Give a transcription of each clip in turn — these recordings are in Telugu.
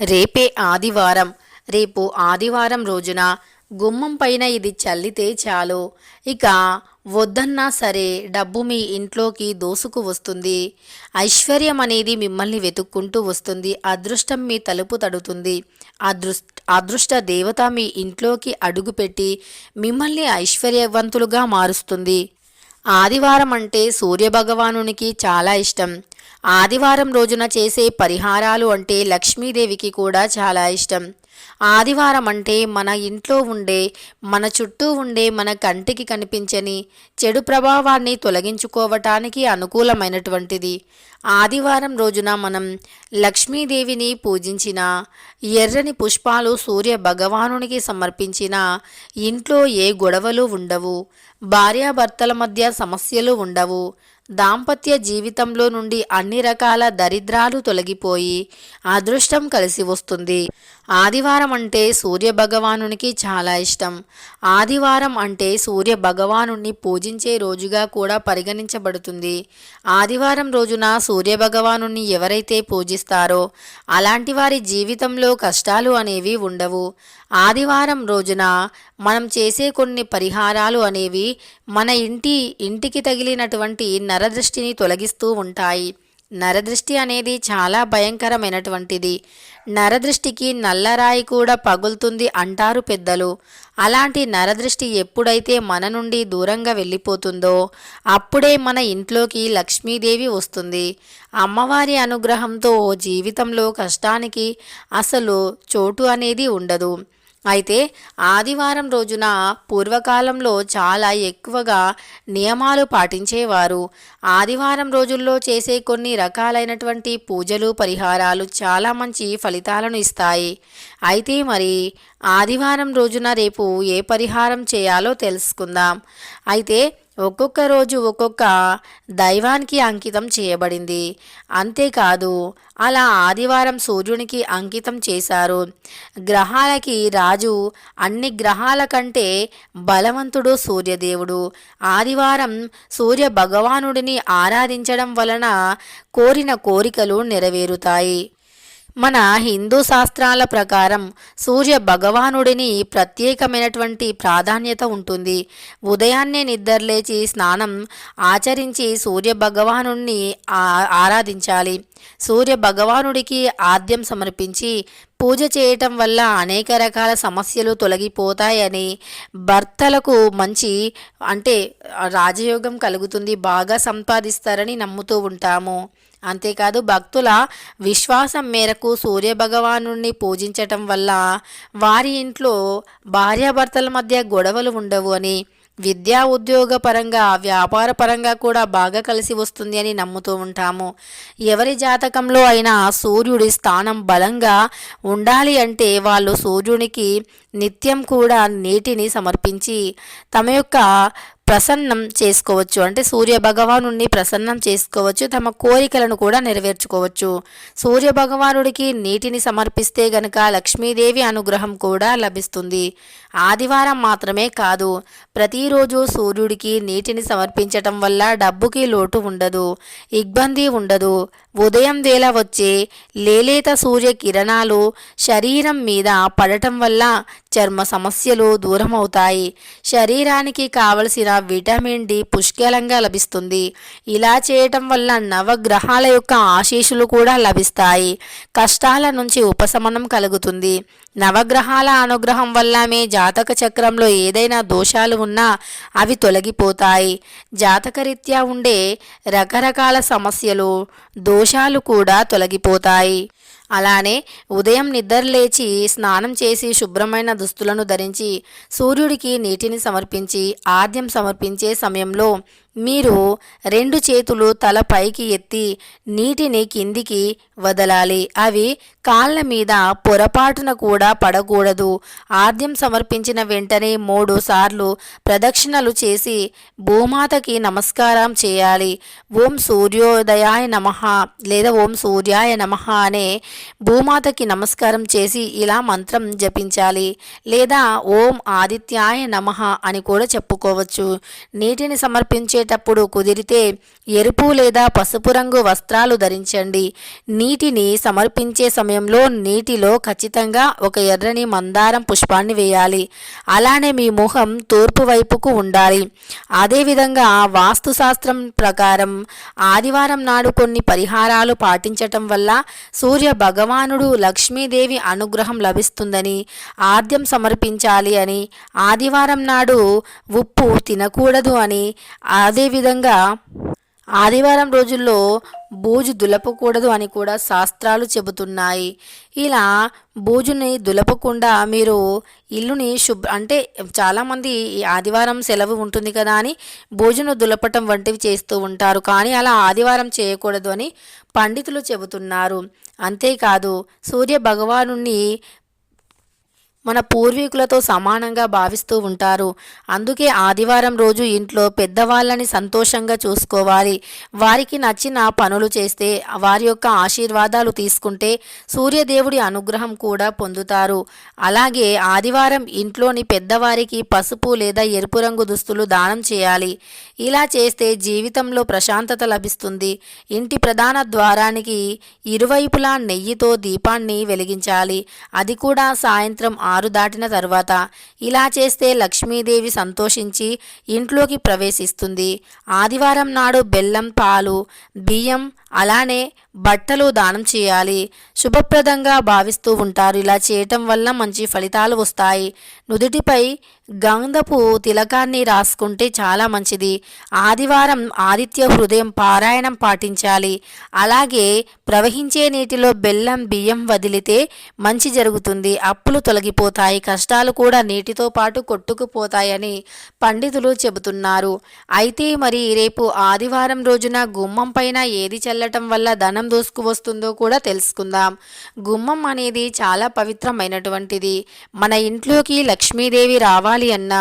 రేపే ఆదివారం. రేపు ఆదివారం రోజున గుమ్మం పైన ఇది చల్లితే చాలు. ఇక వద్దన్నా సరే డబ్బు మీ ఇంట్లోకి దోసుకు వస్తుంది. ఐశ్వర్యం అనేది మిమ్మల్ని వెతుక్కుంటూ వస్తుంది. అదృష్టం మీ తలుపు తడుతుంది. అదృష్ అదృష్ట దేవత మీ ఇంట్లోకి అడుగుపెట్టి మిమ్మల్ని ఐశ్వర్యవంతులుగా మారుస్తుంది. ఆదివారం అంటే సూర్యభగవానునికి చాలా ఇష్టం. ఆదివారం రోజున చేసే పరిహారాలు అంటే లక్ష్మీదేవికి కూడా చాలా ఇష్టం. ఆదివారం అంటే మన ఇంట్లో ఉండే మన చుట్టూ ఉండే మన కంటికి కనిపించని చెడు ప్రభావాన్ని తొలగించుకోవటానికి అనుకూలమైనటువంటిది. ఆదివారం రోజున మనం లక్ష్మీదేవిని పూజించిన ఎర్రని పుష్పాలు సూర్య భగవానునికి సమర్పించిన ఇంట్లో ఏ గొడవలు ఉండవు. భార్యాభర్తల మధ్య సమస్యలు ఉండవు. దాంపత్య జీవితంలో నుండి అన్ని రకాల దరిద్రాలు తొలగిపోయి అదృష్టం కలిసి వస్తుంది. ఆదివారం అంటే సూర్య భగవానునికి చాలా ఇష్టం. ఆదివారం అంటే సూర్య భగవానుని పూజించే రోజుగా కూడా పరిగణించబడుతుంది. ఆదివారం రోజున సూర్య భగవానుని ఎవరైతే పూజిస్తారో అలాంటి వారి జీవితంలో కష్టాలు అనేవి ఉండవు. ఆదివారం రోజున మనం చేసే కొన్ని పరిహారాలు అనేవి మన ఇంటి ఇంటికి తగిలినటువంటి నరదృష్టిని తొలగిస్తూ ఉంటాయి. నరదృష్టి అనేది చాలా భయంకరమైనటువంటిది. నరదృష్టికి నల్లరాయి కూడా పగులుతుంది అంటారు పెద్దలు. అలాంటి నరదృష్టి ఎప్పుడైతే మన నుండి దూరంగా వెళ్ళిపోతుందో అప్పుడే మన ఇంట్లోకి లక్ష్మీదేవి వస్తుంది. అమ్మవారి అనుగ్రహంతో జీవితంలో కష్టానికి అసలు చోటు అనేది ఉండదు. అయితే ఆదివారం రోజున పూర్వకాలంలో చాలా ఎక్కువగా నియమాలు పాటించేవారు. ఆదివారం రోజుల్లో చేసే కొన్ని రకాలైనటువంటి పూజలు పరిహారాలు చాలా మంచి ఫలితాలను ఇస్తాయి. అయితే మరి ఆదివారం రోజున రేపు ఏ పరిహారం చేయాలో తెలుసుకుందాం. అయితే ఒక్కొక్క రోజు ఒక్కొక్క దైవానికి అంకితం చేయబడింది. అంతేకాదు అలా ఆదివారం సూర్యునికి అంకితం చేశారు. గ్రహాలకి రాజు అన్ని గ్రహాల కంటే బలవంతుడు సూర్యదేవుడు. ఆదివారం సూర్య భగవానుడిని ఆరాధించడం వలన కోరిన కోరికలు నెరవేరుతాయి. మన హిందూ శాస్త్రాల ప్రకారం సూర్య భగవానుడిని ప్రత్యేకమైనటువంటి ప్రాధాన్యత ఉంటుంది. ఉదయాన్నే నిద్రలేచి స్నానం ఆచరించి సూర్య భగవానుడిని ఆరాధించాలి. సూర్య భగవానుడికి ఆద్యం సమర్పించి పూజ చేయటం వల్ల అనేక రకాల సమస్యలు తొలగిపోతాయని భర్తలకు మంచి అంటే రాజయోగం కలుగుతుంది బాగా సంపాదిస్తారని నమ్ముతూ ఉంటాము. అంతేకాదు భక్తుల విశ్వాసం మేరకు సూర్యభగవాను పూజించటం వల్ల వారి ఇంట్లో భార్యాభర్తల మధ్య గొడవలు ఉండవు అని విద్యా ఉద్యోగ పరంగా వ్యాపార పరంగా కూడా బాగా కలిసి వస్తుంది అని నమ్ముతూ ఉంటాము. ఎవరి జాతకంలో అయినా సూర్యుడి స్థానం బలంగా ఉండాలి అంటే వాళ్ళు సూర్యునికి నిత్యం కూడా నీటిని సమర్పించి తమ యొక్క ప్రసన్నం చేసుకోవచ్చు. అంటే సూర్య భగవానుడిని ప్రసన్నం చేసుకోవచ్చు. తమ కోరికలను కూడా నెరవేర్చుకోవచ్చు. సూర్య భగవానుడికి నీటిని సమర్పిస్తే గనక లక్ష్మీదేవి అనుగ్రహం కూడా లభిస్తుంది. ఆదివారం మాత్రమే కాదు ప్రతిరోజు సూర్యుడికి నీటిని సమర్పించటం వల్ల డబ్బుకి లోటు ఉండదు ఇబ్బంది ఉండదు. ఉదయం వేళ వచ్చే లేలేత సూర్య కిరణాలు శరీరం మీద పడటం వల్ల చర్మ సమస్యలు దూరమవుతాయి. శరీరానికి కావలసిన విటమిన్ డి పుష్కలంగా లభిస్తుంది. ఇలా చేయటం వల్ల నవగ్రహాల యొక్క ఆశీస్సులు కూడా లభిస్తాయి. కష్టాల నుంచి ఉపశమనం కలుగుతుంది. నవగ్రహాల అనుగ్రహం వల్ల మీ జాతక చక్రంలో ఏదైనా దోషాలు ఉన్నా అవి తొలగిపోతాయి. జాతకరీత్యా ఉండే రకరకాల సమస్యలు దోష దోషాలు కూడా తొలగిపోతాయి. అలానే ఉదయం నిద్రలేచి స్నానం చేసి శుభ్రమైన దుస్తులను ధరించి సూర్యుడికి నీటిని సమర్పించి ఆద్యం సమర్పించే సమయంలో మీరు రెండు చేతులు తల పైకి ఎత్తి నీటిని కిందికి వదలాలి. అవి కాళ్ళ మీద పొరపాటున కూడా పడకూడదు. ఆద్యం సమర్పించిన వెంటనే మూడు సార్లు ప్రదక్షిణలు చేసి భూమాతకి నమస్కారం చేయాలి. ఓం సూర్యోదయాయ నమ లేదా ఓం సూర్యాయ నమ అనే భూమాతకి నమస్కారం చేసి ఇలా మంత్రం జపించాలి. లేదా ఓం ఆదిత్యాయ నమ అని కూడా చెప్పుకోవచ్చు. నీటిని సమర్పించేటప్పుడు కుదిరితే ఎరుపు లేదా పసుపు రంగు వస్త్రాలు ధరించండి. నీటిని సమర్పించే సమయంలో నీటిలో ఖచ్చితంగా ఒక ఎర్రని మందారం పుష్పాన్ని వేయాలి. అలానే మీ ముఖం తూర్పు వైపుకు ఉండాలి. అదేవిధంగా వాస్తుశాస్త్రం ప్రకారం ఆదివారం నాడు కొన్ని పరిహారాలు పాటించటం వల్ల సూర్య భగవానుడు లక్ష్మీదేవి అనుగ్రహం లభిస్తుందని ఆద్యం సమర్పించాలి అని ఆదివారం నాడు ఉప్పు తినకూడదు అని అదేవిధంగా ఆదివారం రోజుల్లో బూజు దులపకూడదు అని కూడా శాస్త్రాలు చెబుతున్నాయి. ఇలా బూజుని దులపకుండా మీరు ఇల్లుని శుభ్ర అంటే చాలామంది ఆదివారం సెలవు ఉంటుంది కదా అని బూజును దులపటం వంటివి చేస్తూ ఉంటారు. కానీ అలా ఆదివారం చేయకూడదు అని పండితులు చెబుతున్నారు. అంతేకాదు సూర్య భగవాను మన పూర్వీకులతో సమానంగా భావిస్తూ ఉంటారు. అందుకే ఆదివారం రోజు ఇంట్లో పెద్దవాళ్ళని సంతోషంగా చూసుకోవాలి. వారికి నచ్చిన పనులు చేస్తే వారి యొక్క ఆశీర్వాదాలు తీసుకుంటే సూర్యదేవుడి అనుగ్రహం కూడా పొందుతారు. అలాగే ఆదివారం ఇంట్లోని పెద్దవారికి పసుపు లేదా ఎరుపు రంగు దుస్తులు దానం చేయాలి. ఇలా చేస్తే జీవితంలో ప్రశాంతత లభిస్తుంది. ఇంటి ప్రధాన ద్వారానికి ఇరువైపులా నెయ్యితో దీపాన్ని వెలిగించాలి. అది కూడా సాయంత్రం ఆరు దాటిన తర్వాత ఇలా చేస్తే లక్ష్మీదేవి సంతోషించి ఇంట్లోకి ప్రవేశిస్తుంది. ఆదివారం నాడు బెల్లం పాలు బియ్యం అలానే బట్టలు దానం చేయాలి. శుభప్రదంగా భావిస్తూ ఉంటారు. ఇలా చేయటం వల్ల మంచి ఫలితాలు వస్తాయి. నుదుటిపై గంధపు తిలకాన్ని రాసుకుంటే చాలా మంచిది. ఆదివారం ఆదిత్య హృదయం పారాయణం పాటించాలి. అలాగే ప్రవహించే నీటిలో బెల్లం బియ్యం వదిలితే మంచి జరుగుతుంది. అప్పులు తొలగిపోతాయి. కష్టాలు కూడా నీటితో పాటు కొట్టుకుపోతాయని పండితులు చెబుతున్నారు. అయితే మరి రేపు ఆదివారం రోజున గుమ్మం పైన ఏది చల్లటం వల్ల ధనం దూసుకు వస్తుందో కూడా తెలుసుకుందాం. గుమ్మం అనేది చాలా పవిత్రమైనటువంటిది. మన ఇంట్లోకి లక్ష్మీదేవి రావాలి అన్నా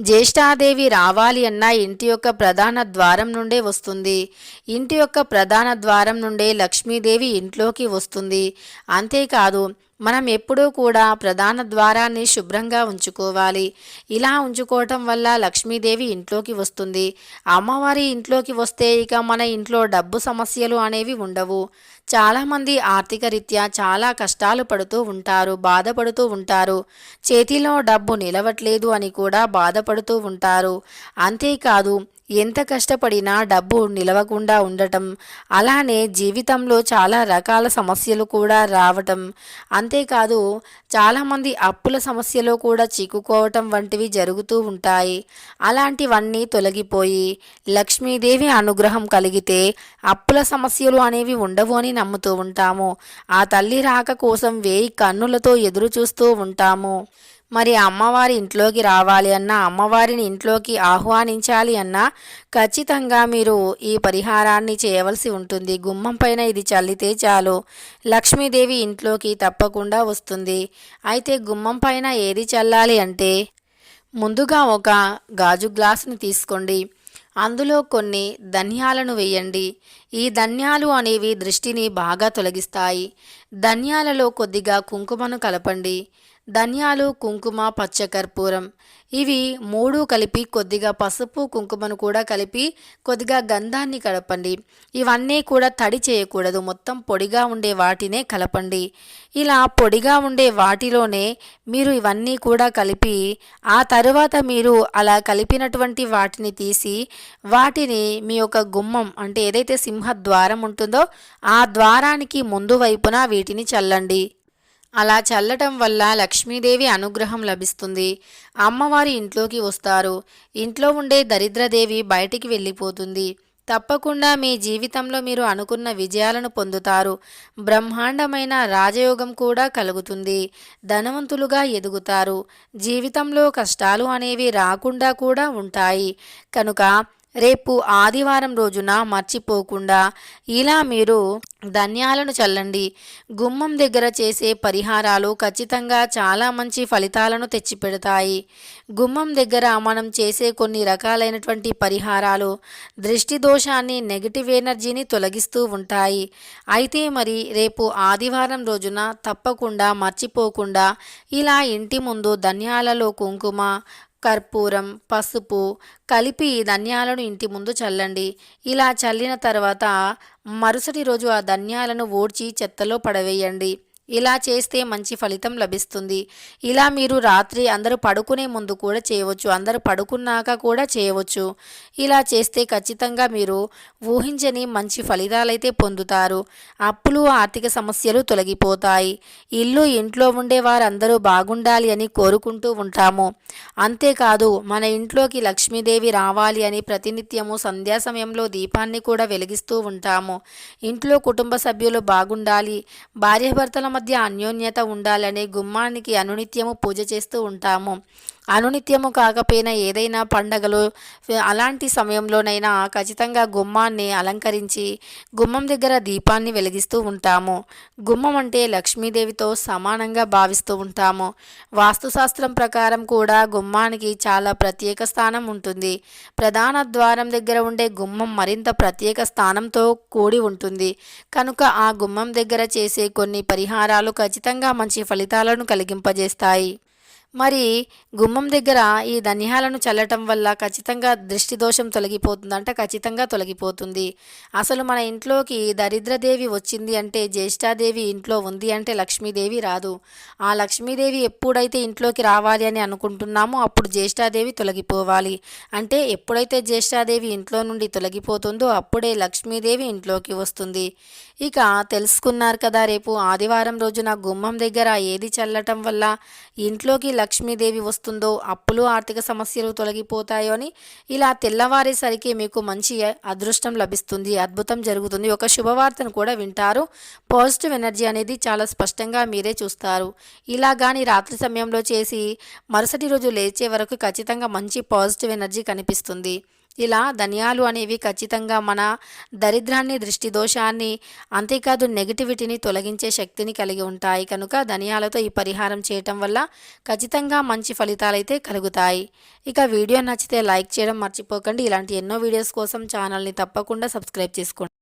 జ్యేష్ఠాదేవి రావాలి అన్న ఇంటి యొక్క ప్రధాన ద్వారం నుండే వస్తుంది. ఇంటి యొక్క ప్రధాన ద్వారం నుండే లక్ష్మీదేవి ఇంట్లోకి వస్తుంది. అంతేకాదు మనం ఎప్పుడూ కూడా ప్రధాన ద్వారాన్ని శుభ్రంగా ఉంచుకోవాలి. ఇలా ఉంచుకోవటం వల్ల లక్ష్మీదేవి ఇంట్లోకి వస్తుంది. అమ్మవారి ఇంట్లోకి వస్తే ఇక మన ఇంట్లో డబ్బు సమస్యలు అనేవి ఉండవు. చాలామంది ఆర్థిక రీత్యా చాలా కష్టాలు పడుతూ ఉంటారు బాధపడుతూ ఉంటారు. చేతిలో డబ్బు నిలవట్లేదు అని కూడా బాధపడుతూ ఉంటారు. అంతేకాదు ఎంత కష్టపడినా డబ్బు నిలవకుండా ఉండటం అలానే జీవితంలో చాలా రకాల సమస్యలు కూడా రావటం. అంతేకాదు చాలామంది అప్పుల సమస్యలో కూడా చిక్కుకోవటం వంటివి జరుగుతూ ఉంటాయి. అలాంటివన్నీ తొలగిపోయి లక్ష్మీదేవి అనుగ్రహం కలిగితే అప్పుల సమస్యలు అనేవి ఉండవు అని నమ్ముతూ ఉంటాము. ఆ తల్లి రాక కోసం వేయి కన్నులతో ఎదురు చూస్తూ ఉంటాము. మరి అమ్మవారి ఇంట్లోకి రావాలి అన్నా అమ్మవారిని ఇంట్లోకి ఆహ్వానించాలి అన్నా ఖచ్చితంగా మీరు ఈ పరిహారాన్ని చేయవలసి ఉంటుంది. గుమ్మం పైన ఇది చల్లితే చాలు. లక్ష్మీదేవి ఇంట్లోకి తప్పకుండా వస్తుంది. అయితే గుమ్మం పైన ఏది చల్లాలి అంటే ముందుగా ఒక గాజు గ్లాసుని తీసుకోండి. అందులో కొన్ని ధన్యాలను వేయండి. ఈ ధన్యాలు అనేవి దృష్టిని బాగా తొలగిస్తాయి. ధన్యాలలో కొద్దిగా కుంకుమను కలపండి. ధనియాలు కుంకుమ పచ్చకర్పూరం. ఇవి మూడు కలిపి కొద్దిగా పసుపు కుంకుమను కూడా కలిపి కొద్దిగా గంధాన్ని కలపండి. ఇవన్నీ కూడా తడి చేయకూడదు. మొత్తం పొడిగా ఉండే వాటినే కలపండి. ఇలా పొడిగా ఉండే వాటిలోనే మీరు ఇవన్నీ కూడా కలిపి ఆ తరువాత మీరు అలా కలిపినటువంటి వాటిని తీసి వాటిని మీ యొక్క గుమ్మం అంటే ఏదైతే సింహ ద్వారం ఉంటుందో ఆ ద్వారానికి ముందు వైపున వీటిని చల్లండి. అలా చల్లటం వల్ల లక్ష్మీదేవి అనుగ్రహం లభిస్తుంది. అమ్మవారి ఇంట్లోకి వస్తారు. ఇంట్లో ఉండే దరిద్రదేవి బయటికి వెళ్ళిపోతుంది. తప్పకుండా మీ జీవితంలో మీరు అనుకున్న విజయాలను పొందుతారు. బ్రహ్మాండమైన రాజయోగం కూడా కలుగుతుంది. ధనవంతులుగా ఎదుగుతారు. జీవితంలో కష్టాలు అనేవి రాకుండా కూడా ఉంటాయి. కనుక రేపు ఆదివారం రోజున మర్చిపోకుండా ఇలా మీరు ధన్యాలను చల్లండి. గుమ్మం దగ్గర చేసే పరిహారాలు ఖచ్చితంగా చాలా మంచి ఫలితాలను తెచ్చిపెడతాయి. గుమ్మం దగ్గర మనం చేసే కొన్ని రకాలైనటువంటి పరిహారాలు దృష్టి దోషాన్ని నెగిటివ్ ఎనర్జీని తొలగిస్తూ ఉంటాయి. అయితే మరి రేపు ఆదివారం రోజున తప్పకుండా మర్చిపోకుండా ఇలా ఇంటి ముందు ధన్యాలలో కుంకుమ కర్పూరం పసుపు కలిపి ఈ ధన్యాలను ఇంటి ముందు చల్లండి. ఇలా చల్లిన తర్వాత మరుసటి రోజు ఆ ధన్యాలను ఓడ్చి చెత్తలో పడవేయండి. ఇలా చేస్తే మంచి ఫలితం లభిస్తుంది. ఇలా మీరు రాత్రి అందరూ పడుకునే ముందు కూడా చేయవచ్చు. అందరూ పడుకున్నాక కూడా చేయవచ్చు. ఇలా చేస్తే ఖచ్చితంగా మీరు ఊహించని మంచి ఫలితాలైతే పొందుతారు. అప్పులు ఆర్థిక సమస్యలు తొలగిపోతాయి. ఇల్లు ఇంట్లో ఉండే వారందరూ బాగుండాలి అని కోరుకుంటూ ఉంటాము. అంతేకాదు మన ఇంట్లోకి లక్ష్మీదేవి రావాలి అని ప్రతినిత్యము సంధ్యా సమయంలో దీపాన్ని కూడా వెలిగిస్తూ ఉంటాము. ఇంట్లో కుటుంబ సభ్యులు బాగుండాలి. భార్యాభర్తల మధ్య అన్యోన్యత ఉండాలని గుమ్మానికి అనునిత్యము పూజ చేస్తూ ఉంటాము. అనునిత్యము కాకపోయినా ఏదైనా పండగలు అలాంటి సమయంలోనైనా ఖచ్చితంగా గుమ్మాన్ని అలంకరించి గుమ్మం దగ్గర దీపాన్ని వెలిగిస్తూ ఉంటాము. గుమ్మం అంటే లక్ష్మీదేవితో సమానంగా భావిస్తూ ఉంటాము. వాస్తుశాస్త్రం ప్రకారం కూడా గుమ్మానికి చాలా ప్రత్యేక స్థానం ఉంటుంది. ప్రధాన ద్వారం దగ్గర ఉండే గుమ్మం మరింత ప్రత్యేక స్థానంతో కూడి ఉంటుంది. కనుక ఆ గుమ్మం దగ్గర చేసే కొన్ని పరిహారాలు ఖచ్చితంగా మంచి ఫలితాలను కలిగింపజేస్తాయి. మరి గుమ్మం దగ్గర ఈ ధన్యాలను చల్లటం వల్ల ఖచ్చితంగా దృష్టి దోషం తొలగిపోతుంది అంటే ఖచ్చితంగా తొలగిపోతుంది. అసలు మన ఇంట్లోకి దరిద్రదేవి వచ్చింది అంటే జ్యేష్ఠాదేవి ఇంట్లో ఉంది అంటే లక్ష్మీదేవి రాదు. ఆ లక్ష్మీదేవి ఎప్పుడైతే ఇంట్లోకి రావాలి అని అనుకుంటున్నామో అప్పుడు జ్యేష్ఠాదేవి తొలగిపోవాలి. అంటే ఎప్పుడైతే జ్యేష్ఠాదేవి ఇంట్లో నుండి తొలగిపోతుందో అప్పుడే లక్ష్మీదేవి ఇంట్లోకి వస్తుంది. ఇక తెలుసుకున్నారు కదా రేపు ఆదివారం రోజున గుమ్మం దగ్గర ఏది చల్లటం వల్ల ఇంట్లోకి లక్ష్మీదేవి వస్తుందో అప్పులు ఆర్థిక సమస్యలు తొలగిపోతాయో అని ఇలా తెల్లవారేసరికి మీకు మంచి అదృష్టం లభిస్తుంది అద్భుతం జరుగుతుంది. ఒక శుభవార్తను కూడా వింటారు. పాజిటివ్ ఎనర్జీ అనేది చాలా స్పష్టంగా మీరే చూస్తారు. ఇలా కానీ రాత్రి సమయంలో చేసి మరుసటి రోజు లేచే వరకు ఖచ్చితంగా మంచి పాజిటివ్ ఎనర్జీ కనిపిస్తుంది. ఇలా ధనియాలు అనేవి ఖచ్చితంగా మన దరిద్రాన్ని దృష్టి దోషాన్ని అంతేకాదు నెగిటివిటీని తొలగించే శక్తిని కలిగి ఉంటాయి. కనుక ధనియాలతో ఈ పరిహారం చేయటం వల్ల ఖచ్చితంగా మంచి ఫలితాలైతే కలుగుతాయి. ఇక వీడియో నచ్చితే లైక్ చేయడం మర్చిపోకండి. ఇలాంటి ఎన్నో వీడియోస్ కోసం ఛానల్ని తప్పకుండా సబ్స్క్రైబ్ చేసుకోండి.